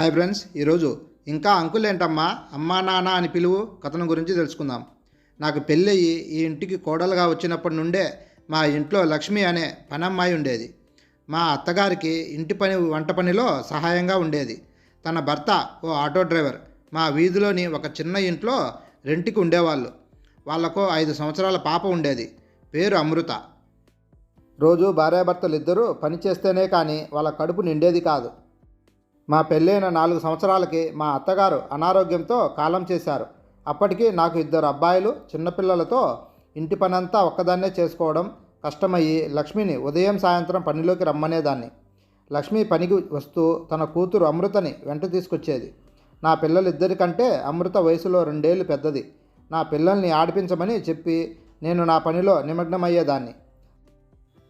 Hi friends ఈరోజు ఇంకా uncle ఏంటమ్మా అమ్మా నాన్న అని పిలువు కథనం గురించి తెలుసుకుందాం. నాకు పెళ్ళయి ఈ ఇంటికి కోడలుగా వచ్చినప్పటి నుండే మా ఇంట్లో లక్ష్మి అనే పనమ్మాయి ఉండేది. మా అత్తగారికి ఇంటి పని వంట పనిలో సహాయంగా ఉండేది. తన భర్త ఓ ఆటో డ్రైవర్ మా వీధిలోని ఒక చిన్న ఇంట్లో రెంటికి ఉండేవాళ్ళు. వాళ్ళకు ఐదు సంవత్సరాల పాప ఉండేది పేరు అమృత. రోజు భార్యాభర్తలు ఇద్దరూ పని చేస్తేనే కానీ వాళ్ళ కడుపు నిండేది కాదు. మా పెళ్ళైన నాలుగు సంవత్సరాలకి మా అత్తగారు అనారోగ్యంతో కాలం చేశారు. అప్పటికి నాకు ఇద్దరు అబ్బాయిలు చిన్నపిల్లలతో ఇంటి పనంతా ఒక్కదాన్నే చేసుకోవడం కష్టమయ్యి లక్ష్మిని ఉదయం సాయంత్రం పనిలోకి రమ్మనేదాన్ని. లక్ష్మి పనికి వస్తూ తన కూతురు అమృతని వెంట తీసుకొచ్చేది. నా పిల్లలిద్దరికంటే అమృత వయసులో రెండేళ్ళు పెద్దది. నా పిల్లల్ని ఆడిపించమని చెప్పి నేను నా పనిలో నిమగ్నమయ్యేదాన్ని.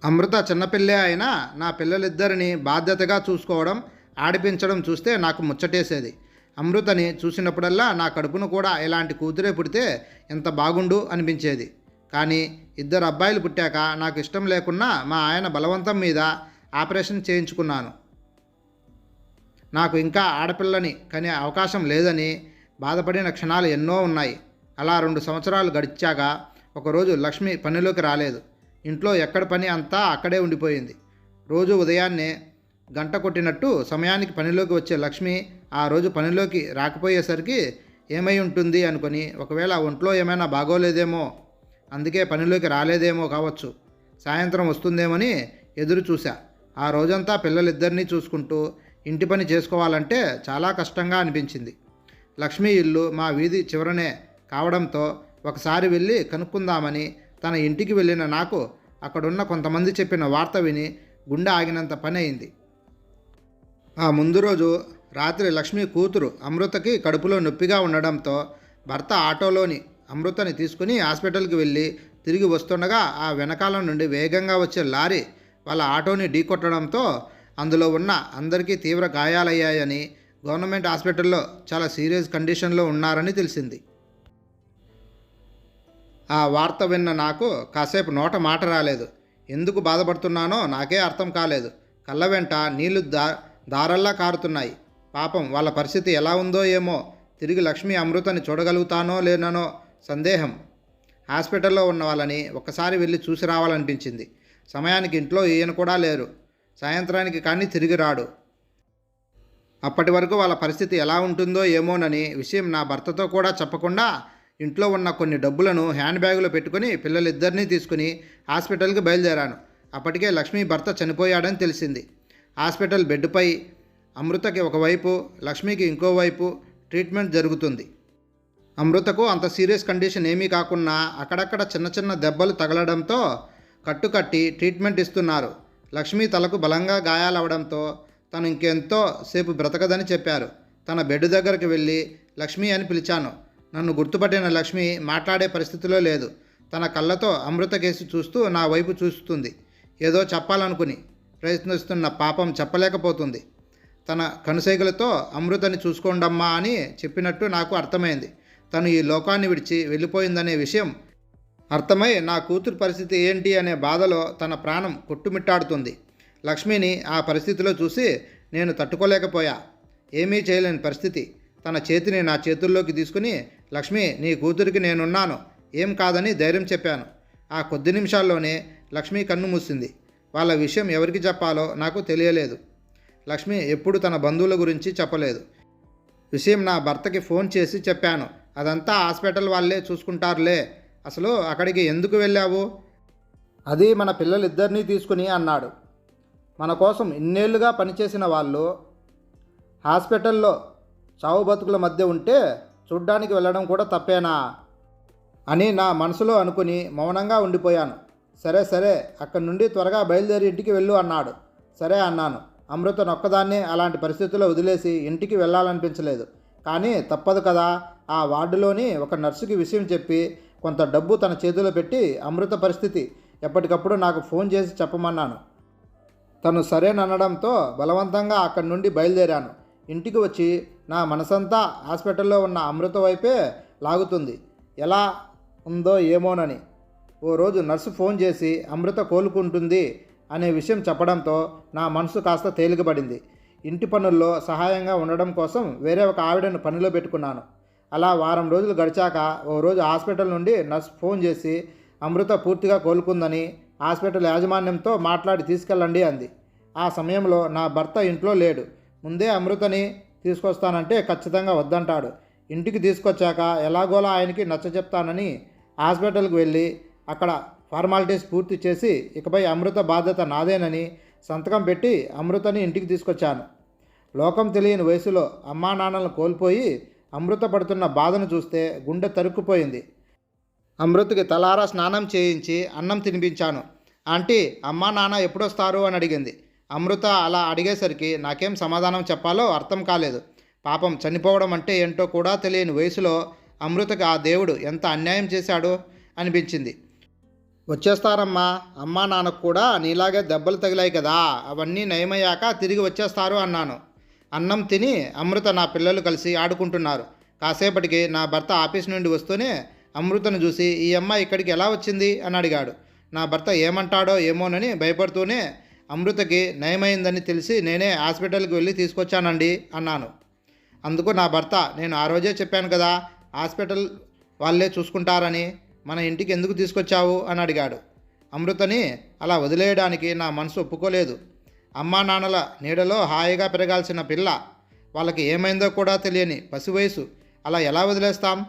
అమృత చిన్నపిల్లే అయినా నా పిల్లలిద్దరిని బాధ్యతగా చూసుకోవడం ఆడిపించడం చూస్తే నాకు ముచ్చటేసేది. అమృతని చూసినప్పుడల్లా నా కడుపును కూడా ఇలాంటి కూతురే పుడితే ఎంత బాగుండు అనిపించేది. కానీ ఇద్దరు అబ్బాయిలు పుట్టాక నాకు ఇష్టం లేకున్నా మా ఆయన బలవంతం మీద ఆపరేషన్ చేయించుకున్నాను. నాకు ఇంకా ఆడపిల్లని కనే అవకాశం లేదని బాధపడిన క్షణాలు ఎన్నో ఉన్నాయి. అలా రెండు సంవత్సరాలు గడిచాక ఒకరోజు లక్ష్మి పనిలోకి రాలేదు. ఇంట్లో ఎక్కడ పని అంతా అక్కడే ఉండిపోయింది. రోజు ఉదయాన్నే గంట కొట్టినట్టు సమయానికి పనిలోకి వచ్చే లక్ష్మి ఆ రోజు పనిలోకి రాకపోయేసరికి ఏమై ఉంటుంది అనుకొని ఒకవేళ ఒంట్లో ఏమైనా బాగోలేదేమో అందుకే పనిలోకి రాలేదేమో కావచ్చు సాయంత్రం వస్తుందేమని ఎదురు చూశా. ఆ రోజంతా పిల్లలిద్దరినీ చూసుకుంటూ ఇంటి పని చేసుకోవాలంటే చాలా కష్టంగా అనిపించింది. లక్ష్మి ఇల్లు మా వీధి చివరనే కావడంతో ఒకసారి వెళ్ళి కనుక్కుందామని తన ఇంటికి వెళ్ళిన నాకు అక్కడున్న కొంతమంది చెప్పిన వార్త విని గుండె ఆగినంత పని అయింది. ఆ ముందు రోజు రాత్రి లక్ష్మి కూతురు అమృతకి కడుపులో నొప్పిగా ఉండడంతో భర్త ఆటోలోని అమృతని తీసుకుని హాస్పిటల్కి వెళ్ళి తిరిగి వస్తుండగా ఆ వెనకాల నుండి వేగంగా వచ్చే లారీ వాళ్ళ ఆటోని ఢీకొట్టడంతో అందులో ఉన్న అందరికీ తీవ్ర గాయాలయ్యాయని గవర్నమెంట్ హాస్పిటల్లో చాలా సీరియస్ కండిషన్లో ఉన్నారని తెలిసింది. ఆ వార్త విన్న నాకు కాసేపు నోట మాట రాలేదు. ఎందుకు బాధపడుతున్నానో నాకే అర్థం కాలేదు. కళ్ళ వెంట నీళ్ళు దా దారల్లా కారుతున్నాయి. పాపం వాళ్ళ పరిస్థితి ఎలా ఉందో ఏమో తిరిగి లక్ష్మి అమృతని చూడగలుగుతానో లేననో సందేహం. హాస్పిటల్లో ఉన్న వాళ్ళని ఒక్కసారి వెళ్ళి చూసి రావాలనిపించింది. సమయానికి ఇంట్లో ఈయన కూడా లేరు. సాయంత్రానికి కానీ తిరిగి రాడు. అప్పటి వరకు వాళ్ళ పరిస్థితి ఎలా ఉంటుందో ఏమోనని విషయం నా భర్తతో కూడా చెప్పకుండా ఇంట్లో ఉన్న కొన్ని డబ్బులను హ్యాండ్ బ్యాగులో పెట్టుకుని పిల్లలిద్దరినీ తీసుకుని హాస్పిటల్కి బయలుదేరాను. అప్పటికే లక్ష్మీ భర్త చనిపోయాడని తెలిసింది. హాస్పిటల్ బెడ్పై అమృతకి ఒకవైపు లక్ష్మికి ఇంకోవైపు ట్రీట్మెంట్ జరుగుతుంది. అమృతకు అంత సీరియస్ కండిషన్ ఏమీ కాకుండా అక్కడక్కడ చిన్న చిన్న దెబ్బలు తగలడంతో కట్టుకట్టి ట్రీట్మెంట్ ఇస్తున్నారు. లక్ష్మి తలకు బలంగా గాయాలవడంతో తను ఇంకెంతో సేపు బ్రతకదని చెప్పారు. తన బెడ్ దగ్గరికి వెళ్ళి లక్ష్మి అని పిలిచాను. నన్ను గుర్తుపట్టిన లక్ష్మి మాట్లాడే పరిస్థితిలో లేదు. తన కళ్ళతో అమృత కేసు చూస్తూ నా వైపు చూస్తుంది. ఏదో చెప్పాలనుకుని ప్రయత్నిస్తున్న పాపం చెప్పలేకపోతుంది. తన కనుసైగలతో అమృతని చూసుకోండమ్మా అని చెప్పినట్టు నాకు అర్థమైంది. తను ఈ లోకాన్ని విడిచి వెళ్ళిపోయిందనే విషయం అర్థమై నా కూతురు పరిస్థితి ఏంటి అనే బాధలో తన ప్రాణం కొట్టుమిట్టాడుతుంది. లక్ష్మిని ఆ పరిస్థితిలో చూసి నేను తట్టుకోలేకపోయా. ఏమీ చేయలేని పరిస్థితి. తన చేతిని నా చేతుల్లోకి తీసుకుని లక్ష్మి నీ కూతురికి నేనున్నాను. ఏం కాదని ధైర్యం చెప్పాను. ఆ కొద్ది నిమిషాల్లోనే లక్ష్మి కన్ను మూసింది. వాళ్ళ విషయం ఎవరికి చెప్పాలో నాకు తెలియలేదు. లక్ష్మి ఎప్పుడు తన బంధువుల గురించి చెప్పలేదు. విషయం నా భర్తకి ఫోన్ చేసి చెప్పాను. అదంతా హాస్పిటల్ వాళ్ళే చూసుకుంటారులే. అసలు అక్కడికి ఎందుకు వెళ్ళావు? అది మన పిల్లలిద్దరినీ తీసుకుని అన్నాడు. మన కోసం ఇన్నేళ్ళుగా పనిచేసిన వాళ్ళు హాస్పిటల్లో చావు బతుకుల మధ్య ఉంటే చూడ్డానికి వెళ్ళడం కూడా తప్పేనా? అని నా మనసులో అనుకుని మౌనంగా ఉండిపోయాను. సరే సరే అక్కడి నుండి త్వరగా బయలుదేరి ఇంటికి వెళ్ళు అన్నాడు. సరే అన్నాను. అమృత నొక్కదాన్ని అలాంటి పరిస్థితుల్లో వదిలేసి ఇంటికి వెళ్ళాలనిపించలేదు. కానీ తప్పదు కదా ఆ వార్డులోని ఒక నర్సుకి విషయం చెప్పి కొంత డబ్బు తన చేతిలో పెట్టి అమృత పరిస్థితి ఎప్పటికప్పుడు నాకు ఫోన్ చేసి చెప్పమన్నాను. తను సరేననడంతో బలవంతంగా అక్కడి నుండి బయలుదేరాను. ఇంటికి వచ్చి నా మనసంతా హాస్పిటల్లో ఉన్న అమృత వైపే లాగుతుంది. ఎలా ఉందో ఏమోనని ఓ రోజు నర్సు ఫోన్ చేసి అమృత కోలుకుంటుంది అనే విషయం చెప్పడంతో నా మనసు కాస్త తేలికపడింది ఇంటి పనుల్లో సహాయంగా ఉండడం కోసం వేరే ఒక ఆవిడను పనిలో పెట్టుకున్నాను. అలా వారం రోజులు గడిచాక ఓ రోజు హాస్పిటల్ నుండి నర్స్ ఫోన్ చేసి అమృత పూర్తిగా కోలుకుందని హాస్పిటల్ యాజమాన్యంతో మాట్లాడి తీసుకెళ్ళండి అంది. ఆ సమయంలో నా భర్త ఇంట్లో లేడు. ముందే అమృతని తీసుకొస్తానంటే ఖచ్చితంగా వద్దంటాడు. ఇంటికి తీసుకొచ్చాక ఎలాగోలా ఆయనకి నచ్చ చెప్తానని హాస్పిటల్కి వెళ్ళి అక్కడ ఫార్మాలిటీస్ పూర్తి చేసి ఇకపై అమృత బాధ్యత నాదేనని సంతకం పెట్టి అమృతని ఇంటికి తీసుకొచ్చాను. లోకం తెలియని వయసులో అమ్మా నాన్నలను కోల్పోయి అమృత పడుతున్న బాధను చూస్తే గుండె తరుక్కుపోయింది. అమృతకి తలారా స్నానం చేయించి అన్నం తినిపించాను. ఆంటీ అమ్మా నాన్న ఎప్పుడొస్తారు అని అడిగింది. అమృత అలా అడిగేసరికి నాకేం సమాధానం చెప్పాలో అర్థం కాలేదు. పాపం చనిపోవడం అంటే ఏంటో కూడా తెలియని వయసులో అమృతకి ఆ దేవుడు ఎంత అన్యాయం చేశాడో అనిపించింది. వచ్చేస్తారమ్మా అమ్మా నాన్నకు కూడా నీలాగే దెబ్బలు తగిలాయి కదా అవన్నీ నయమయ్యాక తిరిగి వచ్చేస్తారు అన్నాను. అన్నం తిని అమృత నా పిల్లలు కలిసి ఆడుకుంటున్నారు. కాసేపటికి నా భర్త ఆఫీస్ నుండి వస్తూనే అమృతను చూసి ఈ అమ్మాయి ఇక్కడికి ఎలా వచ్చింది? అని అడిగాడు. నా భర్త ఏమంటాడో ఏమోనని భయపడుతూనే అమృతకి నయమైందని తెలిసి నేనే హాస్పిటల్కి వెళ్ళి తీసుకొచ్చానండి అన్నాను. అందుకు నా భర్త నేను ఆ రోజే చెప్పాను కదా హాస్పిటల్ వాళ్ళే చూసుకుంటారని మన ఇంటికి ఎందుకు తీసుకొచ్చావు అని అడిగాడు. అమృతని అలా వదిలేయడానికి నా మనసు ఒప్పుకోలేదు. అమ్మా నాన్నల నీడలో హాయిగా పెరగాల్సిన పిల్ల వాళ్ళకి ఏమైందో కూడా తెలియని పసి వయసు అలా ఎలా వదిలేస్తాం?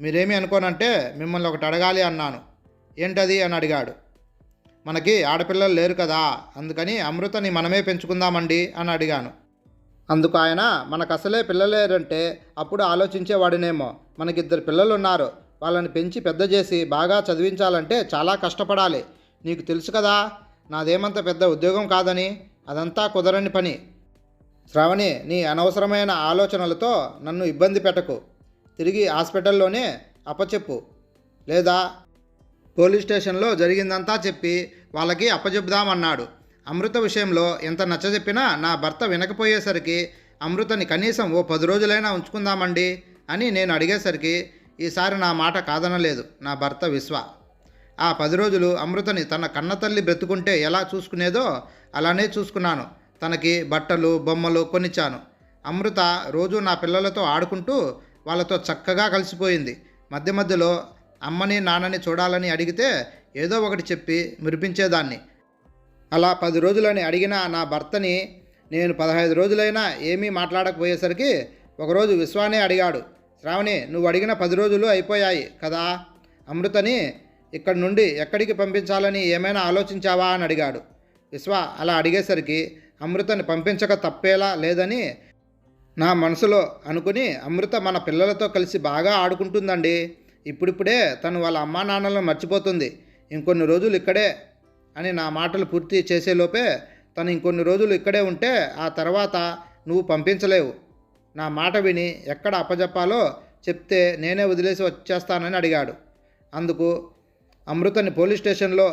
మీరేమి అనుకోనంటే మిమ్మల్ని ఒకటి అడగాలి అన్నాను. ఏంటది అని అడిగాడు. మనకి ఆడపిల్లలు లేరు కదా అందుకని అమృతని మనమే పెంచుకుందామండి అని అడిగాను. అందుకు ఆయన మనకు అసలే పిల్లలేరంటే అప్పుడు ఆలోచించేవాడినేమో మనకిద్దరు పిల్లలు ఉన్నారు వాళ్ళని పెంచి పెద్ద చేసి బాగా చదివించాలంటే చాలా కష్టపడాలి. నీకు తెలుసు కదా నాదేమంత పెద్ద ఉద్యోగం కాదని అదంతా కుదరని పని. శ్రావణి నీ అనవసరమైన ఆలోచనలతో నన్ను ఇబ్బంది పెట్టకు. తిరిగి హాస్పిటల్లోనే అప్పచెప్పు. లేదా పోలీస్ స్టేషన్లో జరిగిందంతా చెప్పి వాళ్ళకి అప్పచెబుదామన్నాడు అమృత విషయంలో ఎంత నచ్చజెప్పినా నా భర్త వినకపోయేసరికి అమృతని కనీసం ఓ పది రోజులైనా ఉంచుకుందామండి అని నేను అడిగేసరికి ఈసారి నా మాట కాదనలేదు నా భర్త విశ్వ. ఆ పది రోజులు అమృతని తన కన్నతల్లి బ్రతుకుంటే ఎలా చూసుకునేదో అలానే చూసుకున్నాను. తనకి బట్టలు బొమ్మలు కొనిచ్చాను. అమృత రోజు నా పిల్లలతో ఆడుకుంటూ వాళ్ళతో చక్కగా కలిసిపోయింది. మధ్య మధ్యలో అమ్మని నాన్నని చూడాలని అడిగితే ఏదో ఒకటి చెప్పి మురిపించేదాన్ని. అలా పది రోజులని అడిగిన నా భర్తని నేను పదహైదు రోజులైనా ఏమీ మాట్లాడకపోయేసరికి ఒకరోజు విశ్వానే అడిగాడు. శ్రావణి నువ్వు అడిగిన పది రోజులు అయిపోయాయి కదా? అమృతని ఇక్కడి నుండి ఎక్కడికి పంపించాలని ఏమైనా ఆలోచించావా అని అడిగాడు. విశ్వ అలా అడిగేసరికి అమృతని పంపించక తప్పేలా లేదని నా మనసులో అనుకుని అమృత మన పిల్లలతో కలిసి బాగా ఆడుకుంటుందండి. ఇప్పుడిప్పుడే తను వాళ్ళ అమ్మా నాన్నలను మర్చిపోతుంది. ఇంకొన్ని రోజులు ఇక్కడే అని నా మాటలు పూర్తి చేసేలోపే తను ఇంకొన్ని రోజులు ఇక్కడే ఉంటే ఆ తర్వాత నువ్వు పంపించలేవు. నా మాట విని ఎక్కడ అప్పజెప్పాలో చెప్తే నేనే వదిలేసి వచ్చేస్తానని అడిగాడు. అందుకు అమృతని పోలీస్ స్టేషన్లో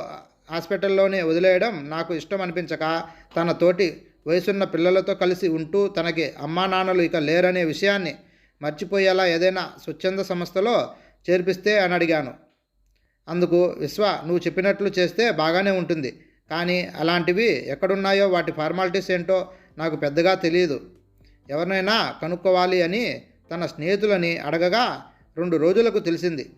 హాస్పిటల్లోనే వదిలేయడం నాకు ఇష్టం అనిపించక తన తోటి వయసున్న పిల్లలతో కలిసి ఉంటూ తనకి అమ్మా నాన్నలు ఇక లేరనే విషయాన్ని మర్చిపోయేలా ఏదైనా స్వచ్ఛంద సంస్థలో చేర్పిస్తే అని అడిగాను. అందుకు విశ్వ నువ్వు చెప్పినట్లు చేస్తే బాగానే ఉంటుంది కానీ అలాంటివి ఎక్కడున్నాయో వాటి ఫార్మాలిటీస్ ఏంటో నాకు పెద్దగా తెలియదు ఎవరినైనా కనుక్కోవాలి అని తన స్నేహితులని అడగగా రెండు రోజులకు తెలిసింది.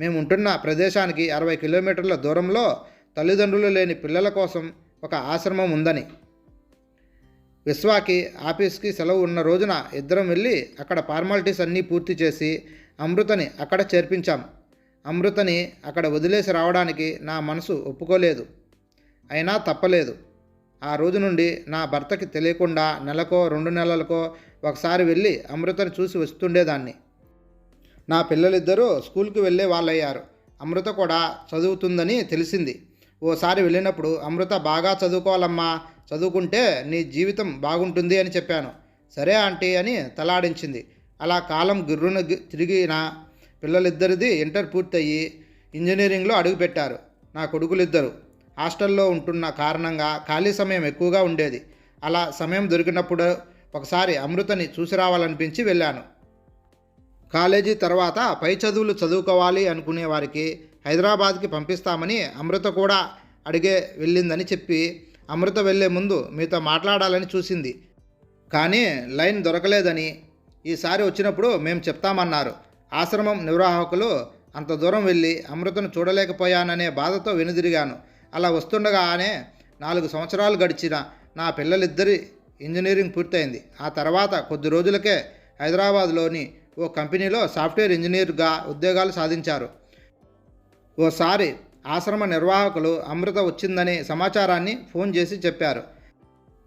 మేము ఉంటున్న ప్రదేశానికి అరవై కిలోమీటర్ల దూరంలో తల్లిదండ్రులు లేని పిల్లల కోసం ఒక ఆశ్రమం ఉందని. విశ్వాకి ఆఫీస్కి సెలవు ఉన్న రోజున ఇద్దరం వెళ్ళి అక్కడ ఫార్మాలిటీస్ అన్నీ పూర్తి చేసి అమృతని అక్కడ చేర్పించాం. అమృతని అక్కడ వదిలేసి రావడానికి నా మనసు ఒప్పుకోలేదు. అయినా తప్పలేదు. ఆ రోజు నుండి నా భర్తకి తెలియకుండా నెలకో రెండు నెలలకో ఒకసారి వెళ్ళి అమృతని చూసి వస్తుండేదాన్ని. నా పిల్లలిద్దరూ స్కూల్కి వెళ్ళే వాళ్ళయ్యారు. అమృత కూడా చదువుతుందని తెలిసింది. ఓసారి వెళ్ళినప్పుడు అమృత బాగా చదువుకోవాలమ్మా చదువుకుంటే నీ జీవితం బాగుంటుంది అని చెప్పాను. సరే ఆంటీ అని తలాడించింది. అలా కాలం గిర్రున తిరిగిన పిల్లలిద్దరిది ఇంటర్ పూర్తయి ఇంజనీరింగ్లో అడుగుపెట్టారు. నా కొడుకులిద్దరు హాస్టల్లో ఉంటున్న కారణంగా ఖాళీ సమయం ఎక్కువగా ఉండేది. అలా సమయం దొరికినప్పుడు ఒకసారి అమృతని చూసి రావాలనిపించి వెళ్ళాను. కాలేజీ తర్వాత పై చదువులు చదువుకోవాలి అనుకునే వారికి హైదరాబాద్కి పంపిస్తామని అమృత కూడా అడిగే వెళ్ళిందని చెప్పి అమృత వెళ్ళే ముందు మీతో మాట్లాడాలని చూసింది. కానీ లైన్ దొరకలేదని ఈసారి వచ్చినప్పుడు మేము చెప్తామన్నారు. ఆశ్రమం నిర్వాహకులు అంత దూరం వెళ్ళి అమృతను చూడలేకపోయాననే బాధతో వెనుదిరిగాను. అలా వస్తుండగానే నాలుగు సంవత్సరాలు గడిచిన నా పిల్లలిద్దరి ఇంజనీరింగ్ పూర్తయింది. ఆ తర్వాత కొద్ది రోజులకే హైదరాబాద్లోని ఓ కంపెనీలో సాఫ్ట్వేర్ ఇంజనీర్గా ఉద్యోగాలు సాధించారు. ఓసారి ఆశ్రమ నిర్వాహకులు అమృత వచ్చిందనే సమాచారాన్ని ఫోన్ చేసి చెప్పారు.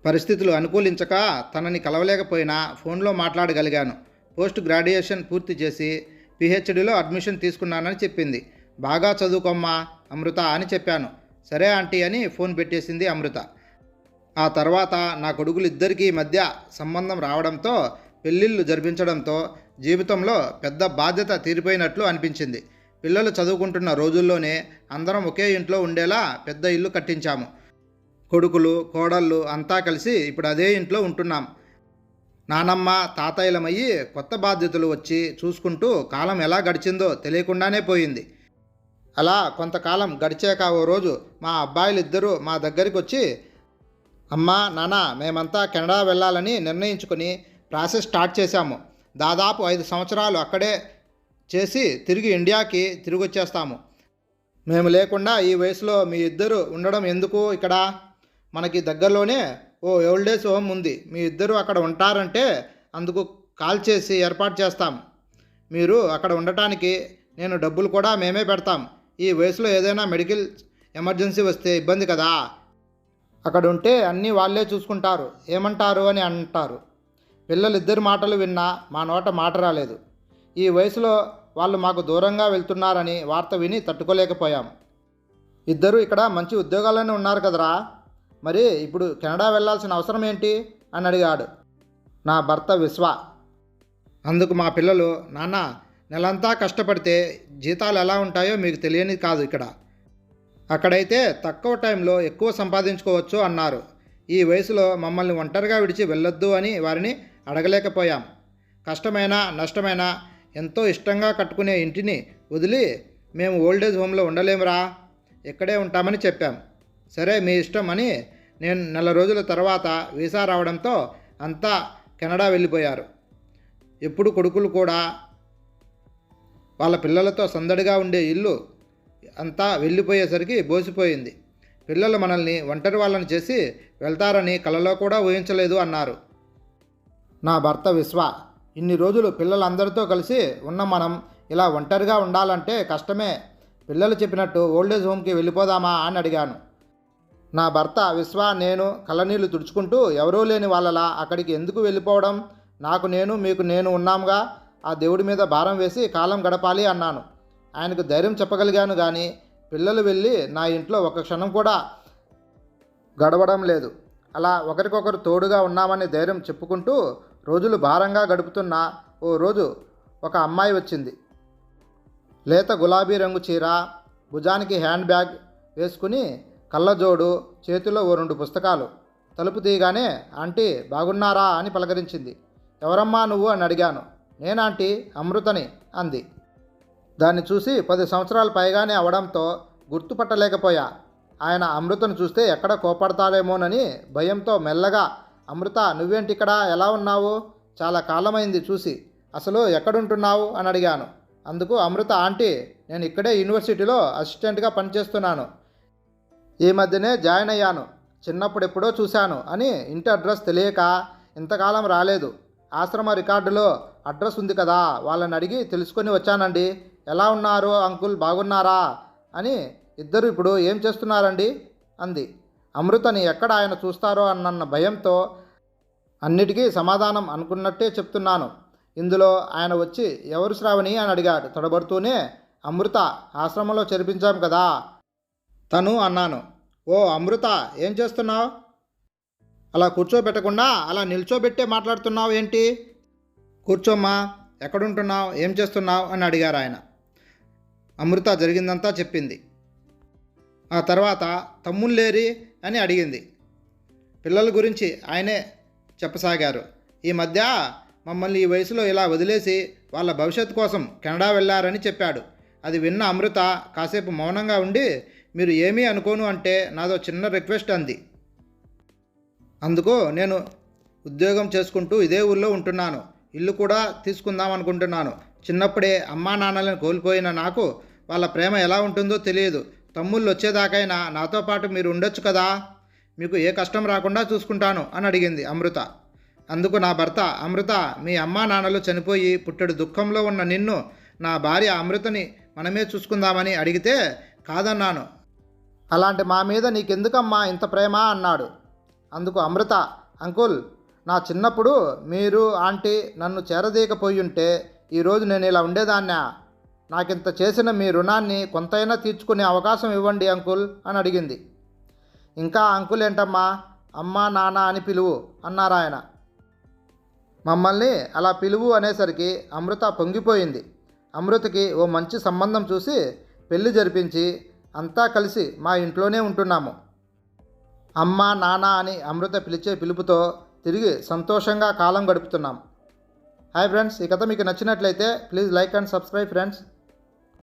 పరిస్థితులు అనుకూలించక తనని కలవలేకపోయినా ఫోన్లో మాట్లాడగలిగాను. పోస్ట్ గ్రాడ్యుయేషన్ పూర్తి చేసి పిహెచ్డిలో అడ్మిషన్ తీసుకున్నానని చెప్పింది. బాగా చదువుకోమ్మా అమృత అని చెప్పాను. సరే ఆంటీ అని ఫోన్ పెట్టేసింది అమృత. ఆ తర్వాత నా కొడుకులు ఇద్దరికీ మధ్య సంబంధం రావడంతో పెళ్ళిళ్ళు జరిపించడంతో జీవితంలో పెద్ద బాధ్యత తీరిపోయినట్లు అనిపించింది. పిల్లలు చదువుకుంటున్న రోజుల్లోనే అందరం ఒకే ఇంట్లో ఉండేలా పెద్ద ఇల్లు కట్టించాము. కొడుకులు కోడళ్ళు అంతా కలిసి ఇప్పుడు అదే ఇంట్లో ఉంటున్నాం. నానమ్మ తాతయ్యలమయ్యి కొత్త బాధ్యతలు వచ్చి చూసుకుంటూ కాలం ఎలా గడిచిందో తెలియకుండానే పోయింది. అలా కొంతకాలం గడిచాక ఓ రోజు మా అబ్బాయిలిద్దరూ మా దగ్గరికి వచ్చి అమ్మా నాన్న మేమంతా కెనడా వెళ్ళాలని నిర్ణయించుకుని ప్రాసెస్ స్టార్ట్ చేశాము. దాదాపు ఐదు సంవత్సరాలు అక్కడే చేసి తిరిగి ఇండియాకి తిరిగి వచ్చేస్తాము మేము లేకుండా ఈ వయసులో మీ ఇద్దరు ఉండడం ఎందుకు ఇక్కడ? మనకి దగ్గరలోనే ఓ ఓల్డేజ్ హోమ్ ఉంది. మీ ఇద్దరు అక్కడ ఉంటారంటే అందుకు కాల్ చేసి ఏర్పాటు చేస్తాం. మీరు అక్కడ ఉండటానికి నేను డబ్బులు కూడా మేమే పెడతాం. ఈ వయసులో ఏదైనా మెడికల్ ఎమర్జెన్సీ వస్తే ఇబ్బంది కదా. అక్కడ ఉంటే అన్నీ వాళ్ళే చూసుకుంటారు. ఏమంటారు అని అంటారు. పిల్లలిద్దరి మాటలు విన్నా మా నోట మాట రాలేదు. ఈ వయసులో వాళ్ళు మాకు దూరంగా వెళ్తున్నారని వార్త విని తట్టుకోలేకపోయాం. ఇద్దరు ఇక్కడ మంచి ఉద్యోగాల్లోనే ఉన్నారు కదరా. మరి ఇప్పుడు కెనడా వెళ్ళాల్సిన అవసరం ఏంటి? అని అడిగాడు నా భర్త విశ్వ. అందుకు మా పిల్లలు నాన్న నెలంతా కష్టపడితే జీతాలు ఎలా ఉంటాయో మీకు తెలియని కాదు ఇక్కడ. అక్కడైతే తక్కువ టైంలో ఎక్కువ సంపాదించుకోవచ్చు అన్నారు. ఈ వయసులో మమ్మల్ని ఒంటరిగా విడిచి వెళ్ళొద్దు అని వారిని అడగలేకపోయాం. కష్టమైనా నష్టమైనా ఎంతో ఇష్టంగా కట్టుకునే ఇంటిని వదిలి మేము ఓల్డేజ్ హోమ్లో ఉండలేమురా ఇక్కడే ఉంటామని చెప్పాం. సరే మీ ఇష్టం అని నేను నెల రోజుల తర్వాత వీసా రావడంతో అంతా కెనడా వెళ్ళిపోయారు. ఎప్పుడు కొడుకులు కూడా వాళ్ళ పిల్లలతో సందడిగా ఉండే ఇల్లు అంతా వెళ్ళిపోయేసరికి బోసిపోయింది. పిల్లలు మనల్ని ఒంటరి వాళ్ళని చేసి వెళ్తారని కలలో కూడా ఊహించలేదు అన్నారు. నా భర్త విశ్వ ఇన్ని రోజులు పిల్లలందరితో కలిసి ఉన్న మనం ఇలా ఒంటరిగా ఉండాలంటే కష్టమే. పిల్లలు చెప్పినట్టు ఓల్డేజ్ హోమ్కి వెళ్ళిపోదామా అని అడిగాను. నా భర్త విశ్వ నేను కళ్ళనీళ్ళు తుడుచుకుంటూ ఎవరూ లేని వాళ్ళలా అక్కడికి ఎందుకు వెళ్ళిపోవడం? నాకు నేను మీకు నేను ఉన్నాంగా? ఆ దేవుడి మీద భారం వేసి కాలం గడపాలి అన్నాను. ఆయనకు ధైర్యం చెప్పగలిగాను కానీ పిల్లలు వెళ్ళి నా ఇంట్లో ఒక క్షణం కూడా గడవడం లేదు. అలా ఒకరికొకరు తోడుగా ఉన్నామని ధైర్యం చెప్పుకుంటూ రోజులు భారంగా గడుపుతున్న ఓ రోజు ఒక అమ్మాయి వచ్చింది. లేత గులాబీ రంగు చీర భుజానికి హ్యాండ్ బ్యాగ్ వేసుకుని కళ్ళజోడు చేతిలో ఓ రెండు పుస్తకాలు. తలుపు తీయగానే ఆంటీ బాగున్నారా? అని పలకరించింది. ఎవరమ్మా నువ్వు? అని అడిగాను. నేనాంటి అమృతని? అంది. దాన్ని చూసి పది సంవత్సరాలు పైగానే అవడంతో గుర్తుపట్టలేకపోయా. ఆయన అమృతను చూస్తే ఎక్కడ కోపడతాడేమోనని భయంతో మెల్లగా అమృత నువ్వేంటి ఇక్కడ ఎలా ఉన్నావు? చాలా కాలమైంది చూసి. అసలు ఎక్కడుంటున్నావు? అని అడిగాను. అందుకు అమృత ఆంటీ నేను ఇక్కడే యూనివర్సిటీలో అసిస్టెంట్గా పనిచేస్తున్నాను. ఈ మధ్యనే జాయిన్ అయ్యాను. చిన్నప్పుడు ఎప్పుడో చూశాను అని ఇంటి అడ్రస్ తెలియక ఇంతకాలం రాలేదు. ఆశ్రమ రికార్డులో అడ్రస్ ఉంది కదా వాళ్ళని అడిగి తెలుసుకొని వచ్చానండి. ఎలా ఉన్నారు అంకుల్? బాగున్నారా? అని ఇద్దరు ఇప్పుడు ఏం చేస్తున్నారండి? అంది. అమృతని ఎక్కడ ఆయన చూస్తారో అన్న భయంతో అన్నిటికీ సమాధానం అనుకున్నట్టే చెప్తున్నాను. ఇందులో ఆయన వచ్చి ఎవరు శ్రావణి? అని అడిగాడు. తడబడుతూనే అమృత ఆశ్రమంలో చేర్పించాం కదా. తను అన్నాను. ఓ అమృత ఏం చేస్తున్నావు? అలా కూర్చోబెట్టకుండా అలా నిల్చోబెట్టే మాట్లాడుతున్నావు ఏంటి? కూర్చోమ్మా ఎక్కడుంటున్నావు ఏం చేస్తున్నావు అని అడిగారు ఆయన. అమృత జరిగిందంతా చెప్పింది. ఆ తర్వాత తమ్ముళ్ళేరి అని అడిగింది. పిల్లల గురించి ఆయనే చెప్పసాగారు. ఈ మధ్య మమ్మల్ని ఈ వయసులో ఇలా వదిలేసి వాళ్ళ భవిష్యత్తు కోసం కెనడా వెళ్ళారని చెప్పాడు. అది విన్న అమృత కాసేపు మౌనంగా ఉండి మీరు ఏమీ అనుకోను అంటే నాదో చిన్న రిక్వెస్ట్ అంది. అందుకు నేను ఉద్యోగం చేసుకుంటూ ఇదే ఊళ్ళో ఉంటున్నాను. ఇల్లు కూడా తీసుకుందాం అనుకుంటున్నాను. చిన్నప్పుడే అమ్మా నాన్నలను కోల్పోయిన నాకు వాళ్ళ ప్రేమ ఎలా ఉంటుందో తెలియదు. తమ్ముళ్ళు వచ్చేదాకైనా నాతో పాటు మీరు ఉండొచ్చు కదా? మీకు ఏ కష్టం రాకుండా చూసుకుంటాను అని అడిగింది అమృత. అందుకు నా భర్త అమృత మీ అమ్మా నాన్నలు చనిపోయి పుట్టెడు. దుఃఖంలో ఉన్న నిన్ను నా భార్య అమృతని మనమే చూసుకుందామని అడిగితే కాదన్నాను. అలాంటి మా మీద నీకెందుకమ్మా ఇంత ప్రేమ? అన్నాడు. అందుకు అమృత అంకుల్ నా చిన్నప్పుడు మీరు ఆంటీ నన్ను చేరదీయకపోయి ఉంటే ఈరోజు నేను ఇలా ఉండేదాన్నా. నాకింత చేసిన మీ రుణాన్ని కొంతైనా తీర్చుకునే అవకాశం ఇవ్వండి అంకుల్ అని అడిగింది. ఇంకా అంకుల్ ఏంటమ్మా? అమ్మా నాన్న అని పిలువు అన్నారాయన మమ్మల్ని అలా పిలువు అనేసరికి అమృత పొంగిపోయింది. అమృతకి ఓ మంచి సంబంధం చూసి పెళ్ళి జరిపించి అంతా కలిసి మా ఇంట్లోనే ఉంటున్నాము. అమ్మ నాన్న అని అమృత పిలిచే పిలుపుతో తిరిగి సంతోషంగా కాలం గడుపుతున్నాం. హాయ్ ఫ్రెండ్స్ ఈ కథ మీకు నచ్చినట్లయితే please like and subscribe friends